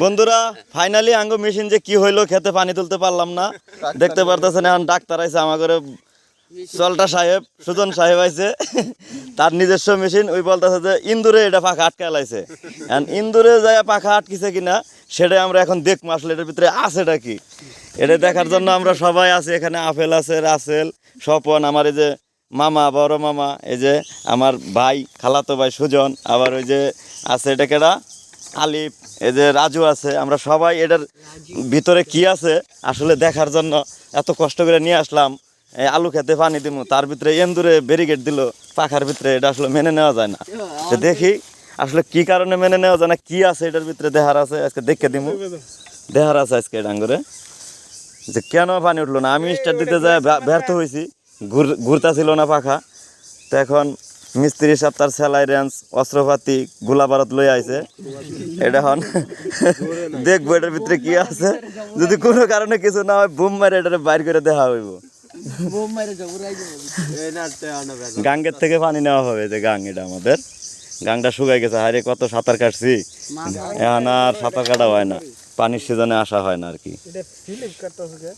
বন্ধুরা ফাইনালি আঙ্গ মেশিন যে কি হইল খেতে পানি তুলতে পারলাম না। দেখতে পারতেছেন এখন ডাক্তার আইছে আমার ঘরে। চলটা সাহেব সুজন সাহেব আইছে। তার নিজস্ব মেশিন ওই বলতেছে যে ইন্দুরে এটা পাখা আটকে লাইছে। এখন ইন্দুরে যায় পাখা আটকিছে কিনা সেটাই আমরা এখন দেখব আসলে এটার ভিতরে আছেটা কি। এটা দেখার জন্য আমরা সবাই আছি এখানে আপেল আছে রাসেল স্বপন আমার এই যে মামা বড় মামা এই যে আমার ভাই খালাতো ভাই সুজন আবার ওই যে আছে এটা কেডা? আলিফ এই যে রাজু আছে আমরা সবাই এটার ভিতরে কি আছে আসলে দেখার জন্য এত কষ্ট করে নিয়ে আসলাম। এই আলু খেতে পানি দিব তার ভিতরে এন্দুরে ব্যারিকেড দিল পাখার ভিতরে এটা আসলে মেনে নেওয়া যায় না। তো দেখি আসলে কি কারণে মেনে নেওয়া যায় না কি আছে এটার ভিতরে দেহার আছে আজকে দেখে দিব দেহার আছে আজকে ডাঙ্গরে যে কেন পানি উঠল না? আমি স্টার্ট দিতে যায় ব্যর্থ হয়েছি ঘুর ঘুরতা ছিল না পাখা। তো এখন মিস্ত্রি সাহেব তার সেলাই রেঞ্জ অস্ত্রপাতি গোলা বারত লই আইছে। এটা এখন দেখব এটার ভিতরে কি আছে। যদি কোনো কারণে কিছু না হয় বুম মারে এটা বাইর করে দেখা হইব। গাঙ্গের থেকে পানি নেওয়া হবে যে গাং এটা আমাদের। গাংটা শুকাই গেছে হারে কত সাঁতার কাটছি। এখন আর সাঁতার কাটা হয় না পানির সিজনে আসা হয় না আর কি। এটা ফিলিপ কাটতেছে